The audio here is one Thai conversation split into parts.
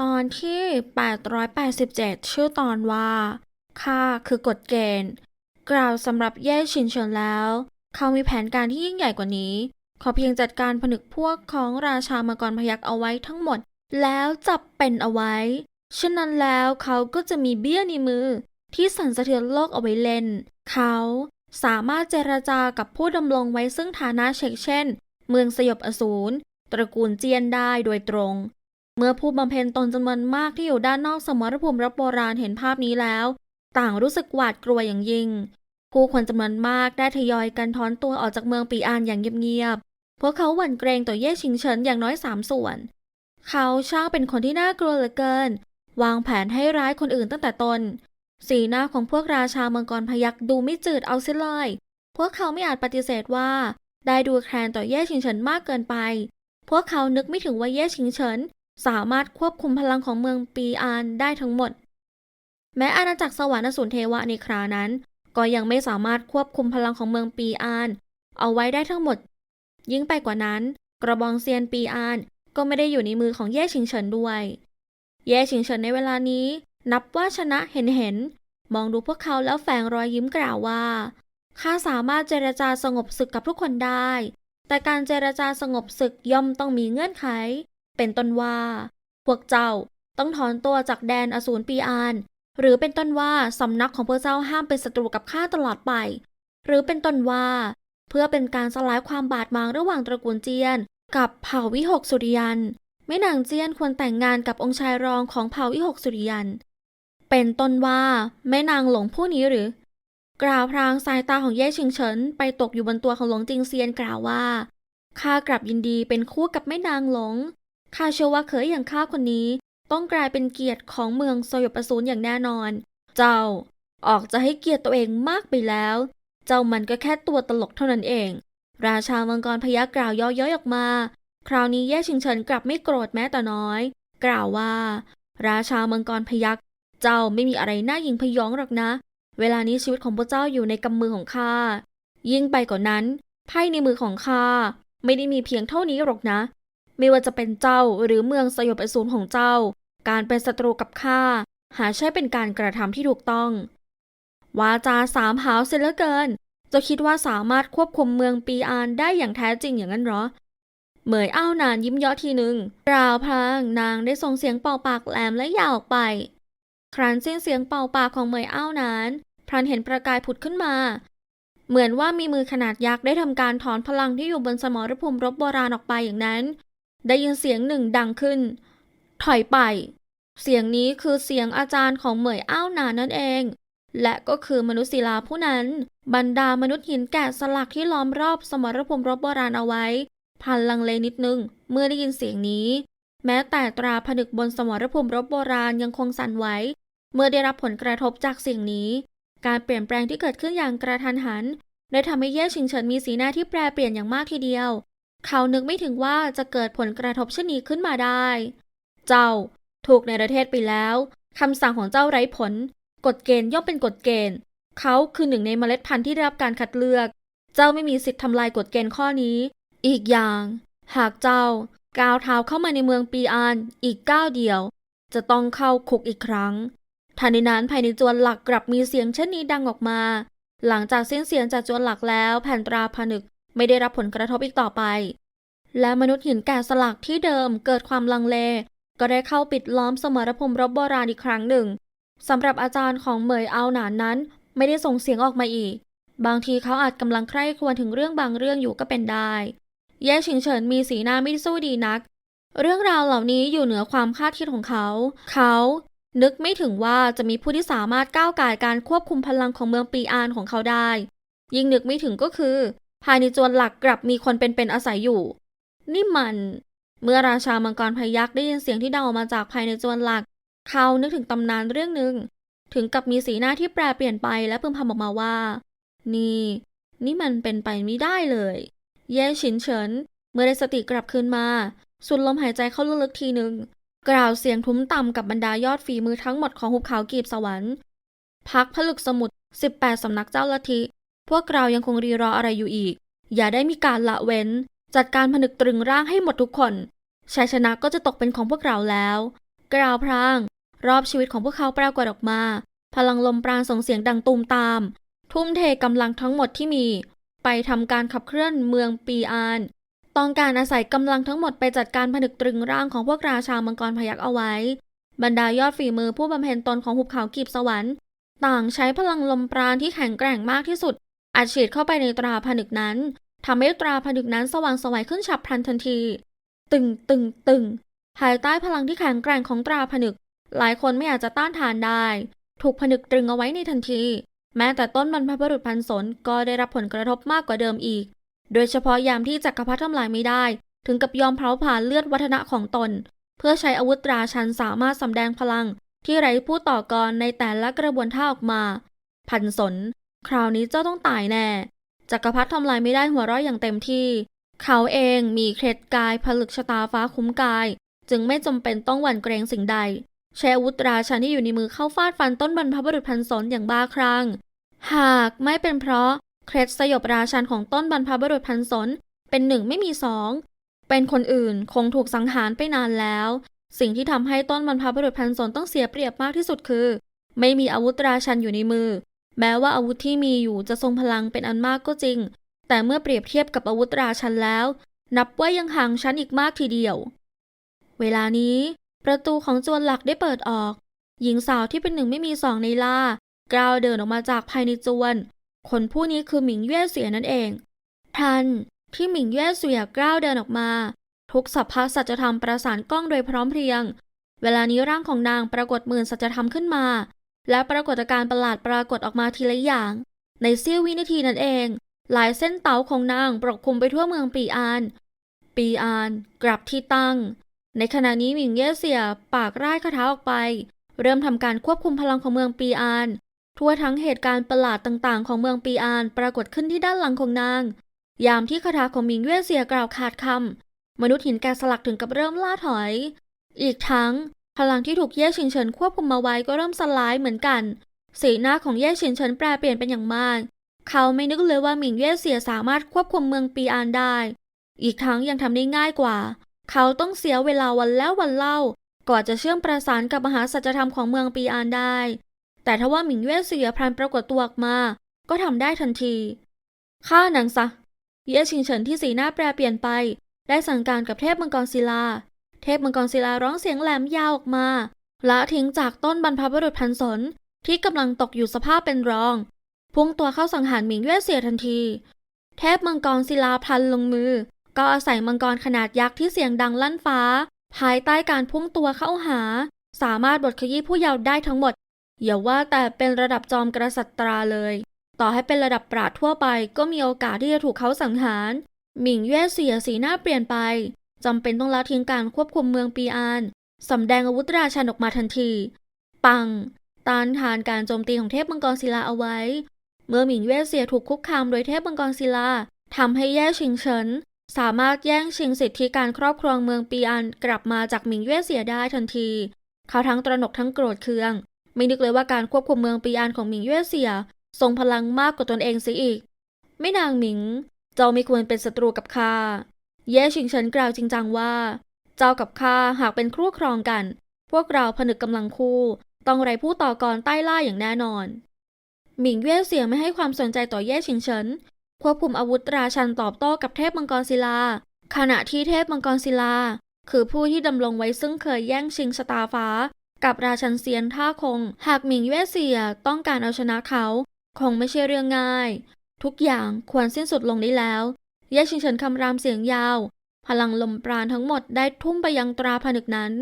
ตอนที่ 887 ชื่อตอนว่าข้าคือกฎเกณฑ์ กล่าวสำหรับเย่ชินเฉินแล้ว เขามีแผนการที่ยิ่งใหญ่กว่านี้ขาเพียงจัดการผนึกพวกของราชามังกรพยักเอาไว้ทั้งหมด แล้วจับเป็นเอาไว้ ฉะนั้นแล้วเขาก็จะมีเบี้ยในมือ ที่สั่นสะเทือนโลกเอาไว้เล่น เขาสามารถเจรจากับผู้ดำรงไว้ซึ่งฐานะเชกเช่น เมืองสยบอสูรตระกูลเจียนได้โดยตรง เมื่อผู้บำเพ็ญตนจำนวนมากที่อยู่ด้านนอกสมรภูมิรบโบราณเห็นภาพนี้แล้ว ต่างรู้สึกหวาดกลัวอย่างยิ่ง ผู้คนจำนวนมากได้ทยอยกันถอนตัวออกจากเมืองปีอานอย่างเงียบๆ พวกเขาหวั่นเกรงต่อเย่ชิงเฉินอย่างน้อยสามส่วน เขาช่างเป็นคนที่น่ากลัวเหลือเกิน วางแผนให้ร้ายคนอื่นตั้งแต่ตน สีหน้าของพวกราชามังกรพยักดูไม่จืดเอาเสียเลย พวกเขาไม่อาจปฏิเสธว่า ได้ดูแคลนต่อเย่ชิงเฉินมากเกินไป พวกเขานึกไม่ถึงว่าเย่ชิงเฉิน สามารถควบคุมพลังของเมืองปีอานได้ทั้งหมด แม้อาณาจักรสวรรค์อสูรเทวะในครานั้น ก็ยังไม่สามารถควบคุมพลังของเมืองปีอาน เอาไว้ได้ทั้งหมด ยิ่งไปกว่านั้น กระบองเซียนปีอานก็ไม่ได้อยู่ในมือของเย่ชิงเฉินด้วยเย่ชิงเฉินในเวลานี้ นับว่าชนะเห็นเห็นมองดูพวกเขาแล้วแฝงรอยยิ้มกล่าวว่าข้าสามารถเจรจาสงบศึกกับทุกคนได้ แต่การเจรจาสงบศึกย่อมต้องมีเงื่อนไข เป็นต้นว่า พวกเจ้าต้องถอนตัวจากแดนอสูรปีอาน หรือเป็นต้นว่าสำนักของพวกเจ้าห้ามเป็นศัตรูกับข้าตลอดไป หรือเป็นต้นว่า เพื่อเป็นการสลายความบาดหมางระหว่างตระกูลเจียน กับเผ่าวิหกสุริยันแม่นางเจียนควรแต่งงานกับองค์ชายรองของเผ่าวิหกสุริยัน เป็นต้นว่าแม่นางหลงผู้นี้หรือ กล่าวพรางสายตาของเย่ชิงเฉินไปตกอยู่บนตัวของหลงจิงเซียนกล่าวว่าข้ากลับยินดีเป็นคู่กับแม่นางหลง ข้าเชื่อว่าเขยอย่างข้าคนนี้ ต้องกลายเป็นเกียรติของเมืองสยบอสูรอย่างแน่นอน เจ้าออกจะให้เกียรติตัวเองมากไปแล้ว เจ้ามันก็แค่ตัวตลกเท่านั้นเอง ราชามังกรพยักกล่าวย้อยๆออกมา คราวนี้แย่ชิงเฉินกลับไม่โกรธแม้แต่น้อย กล่าวว่า ราชามังกรพยักเจ้าไม่มีอะไรน่ายิงพยองหรอกนะ เวลานี้ชีวิตของพวกเจ้าอยู่ในกำมือของข้ายิ่งไปกว่านนั้นไพ่ในมือของข้าไม่ได้มีเพียงเท่านี้หรอกนะ ไม่ว่าจะเป็นเจ้าหรือเมืองสยบอสูรของเจ้า การเป็นศัตรูกับข้าหาใช่เป็นการกระทำที่ถูกต้อง วาจาสามหาวเสียเหลือเกิน จะคิดว่าสามารถควบคุมเมืองปีอานได้อย่างแท้จริงอย่างนั้นหรอ เหมยอ้าวนานยิ้มเยาะทีหนึ่งราวพลางนางได้ส่งเสียงเป่าปากแหลมและยาวออกไป ครั้นสิ้นเสียงเป่าปากของเหมยอ้าวนานพรันเห็นประกายผุดขึ้นมา เหมือนว่ามีมือขนาดยักษ์ได้ทำการถอนพลังที่อยู่บนสมรภูมิรบโบราณออกไปอย่างนั้น ได้ยินเสียงหนึ่งดังขึ้น ถอยไป เสียงนี้คือเสียงอาจารย์ของเหมยอ้าวนานนั่นเอง และก็คือมนุษย์ศิลาผู้นั้น บรรดามนุษย์หินแกะสลักที่ล้อมรอบสมรภูมิรบโบราณเอาไว้ พันลังเลนิดนึง เมื่อได้ยินเสียงนี้ แม้แต่ตราผนึกบนสมรภูมิรบโบราณยังคงสั่นไหวเมื่อได้รับผลกระทบจากสิ่งนี้ การเปลี่ยนแปลงที่เกิดขึ้นอย่างกระทันหันได้ทำให้เย่ชิงเฉินมีสีหน้าที่แปรเปลี่ยนอย่างมากทีเดียว เขานึกไม่ถึงว่าจะเกิดผลกระทบเช่นนี้ขึ้นมาได้ เจ้าถูกในประเทศไปแล้วคำสั่งของเจ้าไร้ผล กฎเกณฑ์ย่อมเป็นกฎเกณฑ์ เขาคือหนึ่งในเมล็ดพันธุ์ที่ได้รับการคัดเลือก เจ้าไม่มีสิทธิ์ทำลายกฎเกณฑ์ข้อนี้ อีกอย่าง หากเจ้าก้าวเท้าเข้ามาในเมืองปีอานอีกก้าวเดียว จะต้องเข้าคุกอีกครั้งทันใดนั้นภายในจวนหลักกลับมีเสียงเช่นนี้ดังออกมา หลังจากสิ้นเสียงจากจวนหลักแล้วแผ่นตราผนึก ไม่ได้รับผลกระทบอีกต่อไป และมนุษย์หินแกะสลักที่เดิมเกิดความลังเล ก็ได้เข้าปิดล้อมสมรภูมิรบโบราณอีกครั้งหนึ่งสำหรับอาจารย์ของเหมยเอาหนานนั้น ไม่ได้ส่งเสียงออกมาอีก บางทีเขาอาจกำลังใคร่ครวญถึงเรื่องบางเรื่องอยู่ก็เป็นได้ แย่ชิงเฉินมีสีหน้าไม่สู้ดีนัก เรื่องราวเหล่านี้อยู่เหนือความคาดคิดของเขา เขานึกไม่ถึงว่าจะมีผู้ที่สามารถก้าวไก่การควบคุมพลังของเมืองปีอานของเขาได้ ยิ่งนึกไม่ถึงก็คือ ภายในจวนหลักกลับมีคนเป็นๆอาศัยอยู่ นี่มัน เมื่อราชามังกรพยักได้ยินเสียงที่ดังออกมาจากภายในจวนหลัก เขานึกถึงตำนานเรื่องหนึ่ง ถึงกับมีสีหน้าที่แปรเปลี่ยนไปและพึมพำออกมาว่า นี่ นี่มันเป็นไปไม่ได้เลย เย่ฉินเฉิน เมื่อได้สติกลับคืนมาสูดลมหายใจเข้าลึกๆทีหนึ่งกล่าวเสียงทุ้มต่ำกับบรรดายอดฝีมือทั้งหมดของหุบเขากีบสวรรค์พักผลึกสมุทร18สำนักเจ้าลัทธิ พวกเรายังคงรีรออะไรอยู่อีก อย่าได้มีการละเว้น จัดการผนึกตรึงร่างให้หมดทุกคนชัยชนะก็จะตกเป็นของพวกเราแล้วกราวพราง รอบชีวิตของพวกเขาปรากฏออกมา พลังลมปราณส่งเสียงดังตูมตาม ทุ่มเทกำลังทั้งหมดที่มี ไปทำการขับเคลื่อนเมืองปีอาน ต้องการอาศัยกำลังทั้งหมดไปจัดการผนึกตรึงร่างของพวกราชามังกรพยักเอาไว้ บรรดายอดฝีมือผู้บำเพ็ญตนของหุบเขากีบสวรรค์ ต่างใช้พลังลมปราณที่แข็งแกร่งมากที่สุด อัดฉีดเข้าไปในตราผนึกนั้นทำให้ตราผนึกนั้นสว่างสวัยขึ้นฉับพลันทันที ตึงตึงตึง ภายใต้พลังที่แข็งแกร่งของตราผนึก หลายคนไม่อาจจะต้านทานได้ ถูกผนึกตรึงเอาไว้ในทันที แม้แต่ต้นบรรพบุรุษพันสนก็ได้รับผลกระทบมากกว่าเดิมอีก โดยเฉพาะยามที่จักรพรรดิทำลายไม่ได้ ถึงกับยอมเผาผลาญเลือดวัฒนะของตน เพื่อใช้อาวุธตราชันสามารถสำแดงพลัง ที่ไร้ผู้ต่อกรในแต่ละกระบวนท่าออกมา พันสน คราวนี้เจ้าต้องตายแน่จักรพรรดิทำลายไม่ได้หัวเราะอย่างเต็มที่ เขาเองมีเคล็ดกายผลึกชะตาฟ้าคุ้มกาย จึงไม่จำเป็นต้องหวั่นเกรงสิ่งใดใช้อาวุธราชันที่อยู่ในมือเข้าฟาดฟันต้นบรรพบุรุษพันสนอย่างบ้าคลั่งหากไม่เป็นเพราะเคล็ดสยบราชันของต้นบรรพบุรุษพันสนเป็นหนึ่งไม่มีสองเป็นคนอื่นคงถูกสังหารไปนานแล้ว สิ่งที่ทำให้ต้นบรรพบุรุษพันสนต้องเสียเปรียบมากที่สุดคือ ไม่มีอาวุธราชันอยู่ในมือ แม้ว่าอาวุธที่มีอยู่จะทรงพลังเป็นอันมากก็จริง แต่เมื่อเปรียบเทียบกับอาวุธราชันแล้ว นับว่ายังห่างชั้นอีกมากทีเดียว เวลานี้ ประตูของจวนหลักได้เปิดออก หญิงสาวที่เป็นหนึ่งไม่มีสองในล่ากล้าวเดินออกมาจากภายในจวน คนผู้นี้คือหมิงเย่เสียนั่นเองพลันที่หมิงเย่เสียกล้าวเดินออกมา ทุกสัพพะสัจธรรมประสานกล้องโดยพร้อมเพรียง เวลานี้ร่างของนางปรากฏหมื่นสัจธรรมขึ้นมา และปรากฏการณ์ประหลาดปรากฏออกมาทีละอย่าง ในเสี้ยววินาทีนั่นเอง หลายเส้นเต๋าของนางปกคลุมไปทั่วเมืองปีอาน ปีอานกลับที่ตั้ง ในขณะนี้หมิงเย่เสียปากร่ายคาถาออกไป เริ่มทำการควบคุมพลังของเมืองปีอาน ทั่วทั้งเหตุการณ์ประหลาดต่างๆ ของเมืองปีอานปรากฏขึ้นที่ด้านหลังของนาง ยามที่คาถาของหมิงเย่เสียกล่าวขาดคำมนุษย์หินแกะสลักถึงกับเริ่มล่าถอย อีกทั้ง พลังที่ถูกเย่ชิงเฉินควบคุมมาไว้ก็เริ่มสลายเหมือนกัน สีหน้าของเย่ชิงเฉินแปรเปลี่ยนเป็นอย่างมาก เขาไม่นึกเลยว่าหมิงเย่เสียสามารถควบคุมเมืองปีอานได้ อีกทั้งยังทำได้ง่ายกว่า เขาต้องเสียเวลาวันแล้ววันเล่ากว่าจะเชื่อมประสานกับมหาสัจธรรมของเมืองปีอานได้ แต่ถ้าว่าหมิงเย่เสียพลันปรากฏตัวออกมา ก็ทำได้ทันทีฆ่านางซะ เย่ชิงเฉินที่สีหน้าแปรเปลี่ยนไป ได้สั่งการกับเทพมังกรศิลา เทพมังกรศิลาร้องเสียงแหลมยาวออกมา ละทิ้งจากต้นบรรพบุรุษพันสนที่กำลังตกอยู่สภาพเป็นรอง พุ่งตัวเข้าสังหารหมิงเย่เสียทันที เทพมังกรศิลาพลันลงมือ ก็อาศัยมังกรขนาดยักษ์ที่เสียงดังลั่นฟ้า ภายใต้การพุ่งตัวเข้าหา สามารถบดขยี้ผู้เยาว์ได้ทั้งหมดอย่าว่าแต่เป็นระดับจอมกษัตราเลย ต่อให้เป็นระดับปราดทั่วไปก็มีโอกาสที่จะถูกเขาสังหาร หมิงเย่เสียสีหน้าเปลี่ยนไป จำเป็นต้องละทิ้งการควบคุมเมืองปีอานสำแดงอาวุธราชันออกมาทันที ปัง ต้านทานการโจมตีของเทพมังกรศิลาเอาไว้ เมื่อหมิงเย่เสียถูกคุกคามโดยเทพมังกรศิลาทำให้แย่ชิงเฉินสามารถแย่งชิงสิทธิการครอบครองเมืองปีอานกลับมาจากหมิงเย่เสียได้ทันที เขาทั้งตระหนกทั้งโกรธเคือง ไม่นึกเลยว่าการควบคุมเมืองปีอานของหมิงเย่เสียทรงพลังมากกว่าตนเองเสียอีก ไม่นางหมิง เจ้าไม่ควรเป็นศัตรูกับข้า เย่ชิงเฉินกล่าวจริงจังว่า เจ้ากับข้าหากเป็นครู่ครองกัน พวกเราผนึกกำลังคู่ ต้องไรผู้ต่อกรใต้ล่าอย่างแน่นอน หมิงเย่เสียไม่ให้ความสนใจต่อเย่ชิงเฉินควบคุมอาวุธราชันตอบโต้กับเทพมังกรศิลา ขณะที่เทพมังกรศิลา คือผู้ที่ดำรงไว้ซึ่งเคยแย่งชิงชะตาฟ้า กับราชันเซียนท่าคง หากหมิงเย่เสียต้องการเอาชนะเขา คงไม่ใช่เรื่องง่าย ทุกอย่างควรสิ้นสุดลงได้แล้ว เย่ชิงเฉินคำรามเสียงยาว พลังลมปราณทั้งหมดได้ทุ่มไปยังตราผนึกนั้น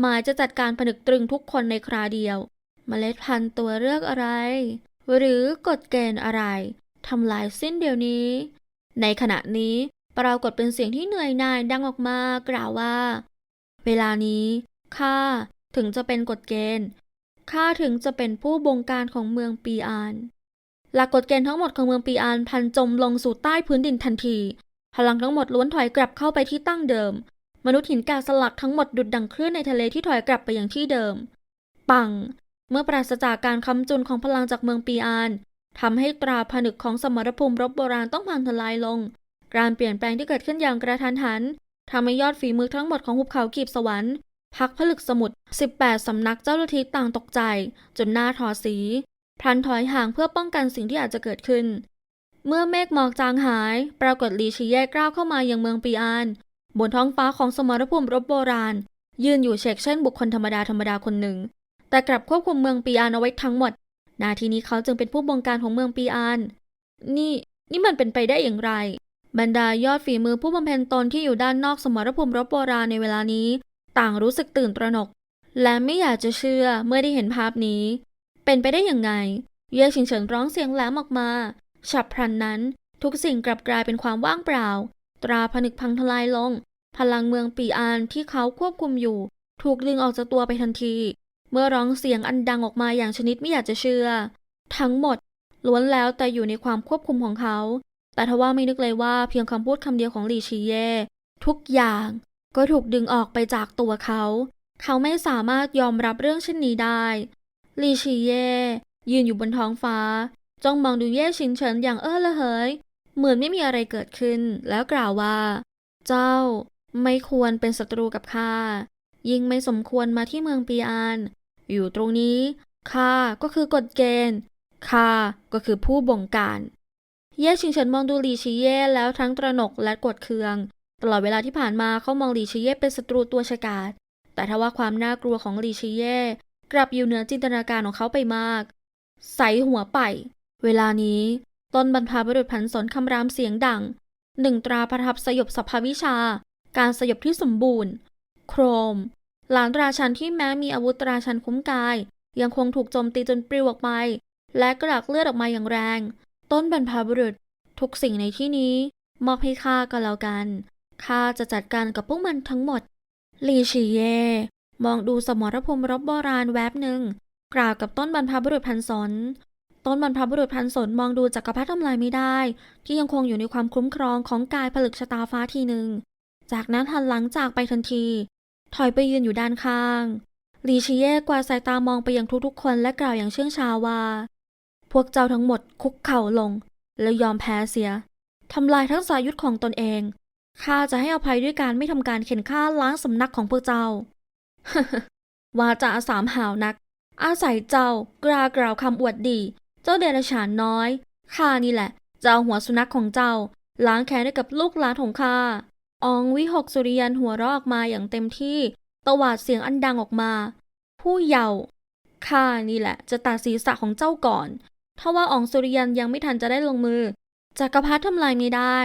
หมายจะจัดการผนึกตรึงทุกคนในคราเดียวเมล็ดพันธุ์ตัวเลือกอะไร หรือกฎเกณฑ์อะไรทำลายสิ้นเดี๋ยวนี้ ในขณะนี้ปรากฏเป็นเสียงที่เหนื่อยหน่ายดังออกมากล่าวว่า เวลานี้ข้าถึงจะเป็นกฎเกณฑ์ข้าถึงจะเป็นผู้บงการของเมืองปีอาน หลักกฎเกณฑ์ทั้งหมดของเมืองปีอานพันจมลงสู่ใต้พื้นดินทันที พลังทั้งหมดล้วนถอยกลับเข้าไปที่ตั้งเดิม มนุษย์หินกาสลักทั้งหมดดุดดังคลื่นในทะเลที่ถอยกลับไปอย่างที่เดิม ปัง เมื่อปราศจากการคำจุนของพลังจากเมืองปีอานทำให้ตราผนึกของสมรภูมิรบโบราณต้องพังทลายลง การเปลี่ยนแปลงที่เกิดขึ้นอย่างกระทันหันทำให้ยอดฝีมือทั้งหมดของหุบเขากีบสวรรค์พักผลึกสมุทร18 สำนักเจ้าลัทธิต่างตกใจ จนหน้าถอสี พลันถอยห่างเพื่อป้องกันสิ่งที่อาจจะเกิดขึ้น เมื่อเมฆหมอกจางหาย ปรากฏลีชีเย่กล้าวเข้ามายังเมืองปีอาน บนท้องฟ้าของสมรภูมิรบโบราณ ยืนอยู่เชกเช่นบุคคลธรรมดาธรรมดาคนหนึ่ง แต่กลับควบคุมเมืองปีอานเอาไว้ทั้งหมด นาทีนี้เขาจึงเป็นผู้บงการของเมืองปีอาน นี่นี่มันเป็นไปได้อย่างไร บรรดายอดฝีมือผู้บำเพ็ญตนที่อยู่ด้านนอกสมรภูมิรบโบราณในเวลานี้ ต่างรู้สึกตื่นตระหนก และไม่อยากจะเชื่อเมื่อได้เห็นภาพนี้ เป็นไปได้อย่างไง เย่ชิงเฉินร้องเสียงแหลมออกมา ฉับพลันนั้น ทุกสิ่งกลับกลายเป็นความว่างเปล่า ตราผนึกพังทลายลง พลังเมืองปีอานที่เขาควบคุมอยู่ ถูกดึงออกจากตัวไปทันที เมื่อร้องเสียงอันดังออกมาอย่างชนิดไม่อยากจะเชื่อ ทั้งหมดล้วนแล้วแต่อยู่ในความควบคุมของเขา แต่ทว่าไม่นึกเลยว่าเพียงคำพูดคำเดียวของหลีชีเย่ทุกอย่างก็ถูกดึงออกไปจากตัวเขา เขาไม่สามารถยอมรับเรื่องเช่นนี้ได้ ลีชีเย่ยืนอยู่บนท้องฟ้า จ้องมองดูเย่ชินเฉินอย่างเอ้อละเหย เหมือนไม่มีอะไรเกิดขึ้น แล้วกล่าวว่า เจ้าไม่ควรเป็นศัตรูกับข้า ยิ่งไม่สมควรมาที่เมืองปีอาน อยู่ตรงนี้ข้าก็คือกฎเกณฑ์ข้าก็คือผู้บงการ เย่ชิงเฉินมองดูหลีชีเย่แล้วทั้งตระหนกและกดเคือง ตลอดเวลาที่ผ่านมาเขามองหลีชีเย่เป็นศัตรูตัวฉกาจแต่ทว่าความน่ากลัวของหลีชีเย่ กลับอยู่เหนือจินตนาการของเขาไปมาก ใสหัวไป เวลานี้ ต้นบรรพบุรุษผันสนคำรามเสียงดัง หนึ่งตราประทับสยบสภาวิชา การสยบที่สมบูรณ์ โครม หลานราชันที่แม้มีอาวุธราชันคุ้มกาย ยังคงถูกโจมตีจนปลิวออกไป และกระดักเลือดออกมาอย่างแรง ต้นบรรพบุรุษทุกสิ่งในที่นี้มอบให้ข้าก็แล้วกันข้าจะจัดการกับพวกมันทั้งหมดลีชีเย่ มองดูสมรภูมิรบโบราณแวบหนึ่งกล่าวกับต้นบรรพบุรุษพันสนต้นบรรพบุรุษพันสนมองดูจักรพรรดิทำลายไม่ได้ ที่ยังคงอยู่ในความคุ้มครองของกายผลึกชะตาฟ้าทีหนึ่ง จากนั้นหันหลังจากไปทันที ถอยไปยืนอยู่ด้านข้างลีชีเย่กวาดสายตามองไปยังทุกๆคนและกล่าวอย่างเชื่องชาว่า พวกเจ้าทั้งหมดคุกเข่าลง แล้วยอมแพ้เสียทำลายทั้งสายุทธของตนเองข้าจะให้อภัยด้วยการไม่ทำการเข็นฆ่าล้างสำนักของพวกเจ้า วาจาสามหาวนัก อาศัยเจ้ากล้ากล่าวคำอวดดี เจ้าเดรัจฉานน้อยข้านี่แหละจะเอาหัวสุนัขของเจ้า ล้างแค้นให้กับลูกหลานของข้าอองวิหกสุริยันหัวเราะออกมาอย่างเต็มที่ตวาดเสียงอันดังออกมา ผู้เยาว์ข้านี่แหละ จะตัดศีรษะของเจ้าก่อนถ้าว่าอองสุริยันยังไม่ทันจะได้ลงมือจักรพรรดิทำลายไม่ได้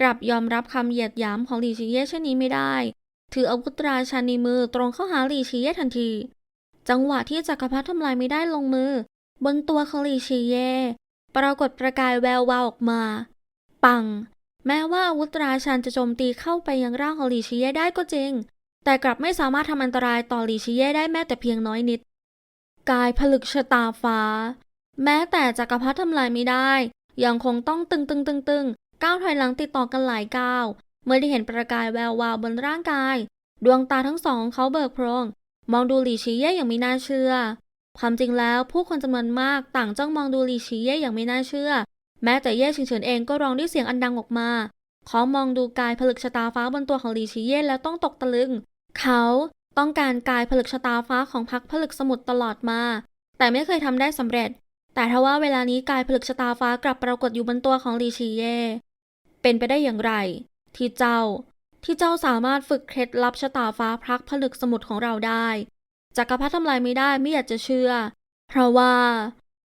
กลับยอมรับคำเหยียดหยามของหลีชิเย่เช่นนี้ไม่ได้ ถืออาวุธราชันในมือตรงเข้าหาหลี่ชิเย่ทันที จังหวะที่จักรพรรดิทำลายไม่ได้ลงมือ บนตัวของหลี่ชิเย่ปรากฏประกายแวววาวออกมา ปัง แม้ว่าอาวุธราชันจะโจมตีเข้าไปยังร่างของหลี่ชิเย่ได้ก็จริง แต่กลับไม่สามารถทำอันตรายต่อหลี่ชิเย่ได้แม้แต่เพียงน้อยนิด กายผลึกชะตาฟ้า แม้แต่จักรพรรดิทำลายไม่ได้ ยังคงต้องตึงตึงตึงตึงก้าวถอยหลังติดต่อกันหลายก้าว เมื่อได้เห็นประกายแวววาวบนร่างกาย ดวงตาทั้งสองเขาเบิกโพรง มองดูหลี่ชีเย่อย่างไม่น่าเชื่อ ความจริงแล้วผู้คนจำนวนมากต่างจ้องมองดูหลี่ชีเย่อย่างไม่น่าเชื่อ แม้แต่เย่ชิงเฉินเองก็ร้องด้วยเสียงอันดังออกมาเขามองดูกายผลึกชะตาฟ้าบนตัวของหลี่ชีเย่แล้วต้องตกตะลึง เขาต้องการกายผลึกชะตาฟ้าของพักผลึกสมุทรตลอดมา แต่ไม่เคยทำได้สำเร็จ แต่ทว่าเวลานี้กายผลึกชะตาฟ้ากลับปรากฏอยู่บนตัวของหลีชีเย่เป็นไปได้อย่างไร ที่เจ้า ที่เจ้าสามารถฝึกเคล็ดลับชะตาฟ้าพลักผลึกสมุทรของเราได้จักรพรรดิทำลายไม่ได้ไม่อยากจะเชื่อ เพราะว่า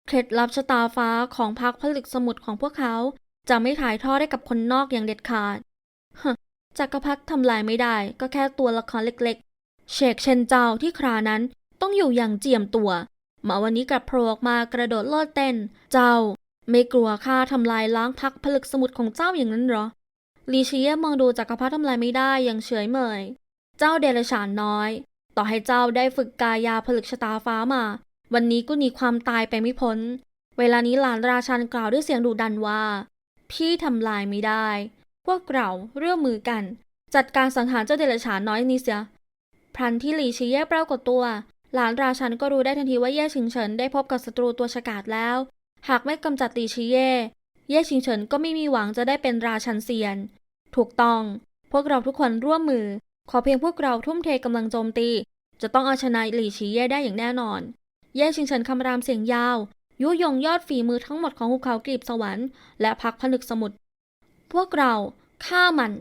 เคล็ดลับชะตาฟ้าของพักผลึกสมุทรของพวกเขาจะไม่ถ่ายทอดให้กับคนนอกอย่างเด็ดขาดฮะจักรพรรดิทำลายไม่ได้ก็แค่ตัวละครเล็กๆ เชกเชนเจ้าที่ครานั้นต้องอยู่อย่างเจียมตัว มาวันนี้กลับโผล่ออกมากระโดดโลดเต้น เจ้า ไม่กลัวข้าทำลายล้างพักผลึกสมุทรของเจ้าอย่างนั้นหรอ ลีเชียมองดูจักรพรรดิทำลายไม่ได้ย่างเฉยเมย เจ้าเดรฉานน้อย ต่อให้เจ้าได้ฝึกกายาผลึกชะตาฟ้ามา วันนี้ก็หนีความตายไปไม่พ้น เวลานี้หลานราชันกล่าวด้วยเสียงดุดันว่า พี่ทำลายไม่ได้ พวกเราเร่วมมือกัน จัดการสังหารเจ้าเดรฉานน้อยนี้เสียพลันที่หลีชีเย่ปรากฏตัว หลานราชันก็รู้ได้ทันทีว่าเย่ชิงเฉินได้พบกับศัตรูตัวฉกาจแล้ว หากไม่กำจัดหลีชีเย เย่ชิงเฉินก็ไม่มีหวังจะได้เป็นราชันเซียน ถูกต้อง พวกเราทุกคนร่วมมือ ขอเพียงพวกเราทุ่มเทกำลังโจมตี จะต้องเอาชนะหลี่ชีเย่ได้อย่างแน่นอน เย่ชิงเฉินคำรามเสียงยาว ยุยงยอดฝีมือทั้งหมดของภูเขากรีบสวรรค์และพักผนึกสมุทรพวกเราฆ่ามัน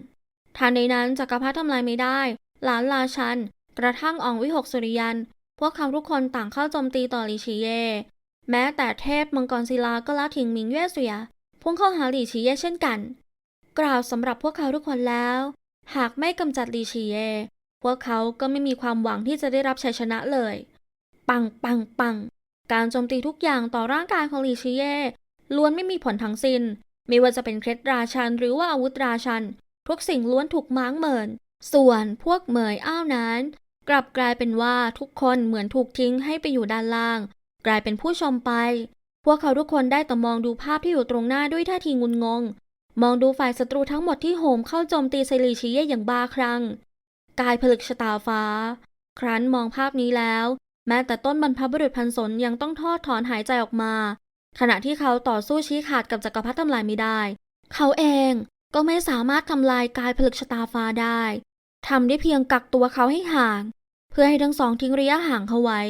ทันใดนั้นจักรพรรดิทำลายไม่ได้ หลานราชัน กระทั่งอองวิหกสุริยัน พวกเขาทุกคนต่างเข้าโจมตีต่อหลีชีเย่แม้แต่เทพมังกรศิลาก็ละทิ้งมิงเย่เสีย พุ่งเข้าหาหลีชีเย่เช่นกัน กล่าวสำหรับพวกเขาทุกคนแล้ว หากไม่กำจัดหลีชีเย่พวกเขาก็ไม่มีความหวังที่จะได้รับชัยชนะเลย ปังปังปัง การโจมตีทุกอย่างต่อร่างกายของหลีชิเย่ล้วนไม่มีผลทั้งสิน้น ไม่ว่าจะเป็นเคล็ดราชันหรือว่าอาวุธราชัน ทุกสิ่งล้วนถูกม้างเมิน ส่วนพวกเหมยอ้าวนั้น กลับกลายเป็นว่าทุกคนเหมือนถูกทิ้งให้ไปอยู่ด้านล่าง กลายเป็นผู้ชมไป พวกเขาทุกคนได้แต่มองดูภาพที่อยู่ตรงหน้าด้วยท่าทีงุนงง มองดูฝ่ายศัตรูทั้งหมดที่โหมเข้าโจมตีไซลีชิเย่อย่างบ้าคลั่งกายผลึกชะตาฟ้า ครั้นมองภาพนี้แล้ว แม้แต่ต้นบรรพบุรุษพันสนยังต้องทอดถอนหายใจออกมา ขณะที่เขาต่อสู้ชี้ขาดกับจักรพรรดิทำลายไม่ได้ เขาเองก็ไม่สามารถทำลายกายผลึกชะตาฟ้าได้ทำได้เพียงกักตัวเขาให้ห่าง เพื่อให้ทั้งสองทิ้งระยะห่างเขาไว้